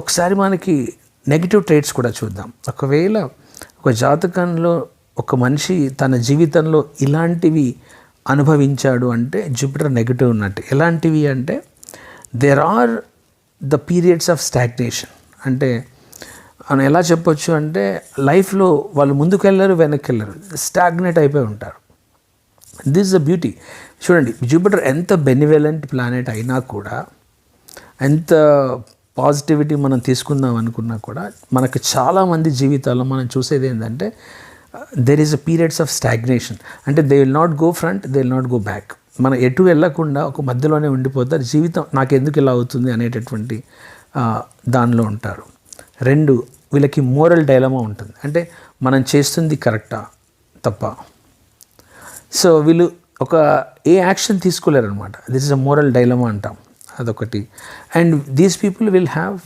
ఒకసారి మనకి negative traits కూడా చూద్దాం. ఒకవేళ ఒక జాతకంలో ఒక మనిషి తన జీవితంలో ఇలాంటివి అనుభవించాడు అంటే జూపిటర్ నెగిటివ్ ఉన్నట్టు. ఎలాంటివి అంటే there are the periods of stagnation అంటే మనం ఎలా చెప్పొచ్చు అంటే లైఫ్లో వాళ్ళు ముందుకెళ్ళరు వెనక్కి వెళ్ళరు స్టాగ్నేట్ అయిపోయి ఉంటారు. దిస్ ద బ్యూటీ చూడండి జూపిటర్ ఎంత బెనివెలెంట్ ప్లానెట్ అయినా కూడా ఎంత పాజిటివిటీ మనం తీసుకుందాం అనుకున్నా కూడా మనకు చాలామంది జీవితాల్లో మనం చూసేది ఏంటంటే there is a periods of stagnation అంటే they will not go front they will not go back మనం ఎటు వెళ్ళకుండా ఒక మధ్యలోనే ఉండిపోతారు. జీవితం నాకు ఎందుకు ఇలా అవుతుంది అనేటటువంటి దానిలో ఉంటారు. రెండు వీళ్ళకి మోరల్ డైలమా ఉంటుంది. అంటే మనం చేస్తుంది కరెక్టా? తప్ప? సో వీళ్ళు ఒక ఏ యాక్షన్ తీసుకోలేరు అనమాట this is a moral dilemma అంటాం. అదొకటి and these people will have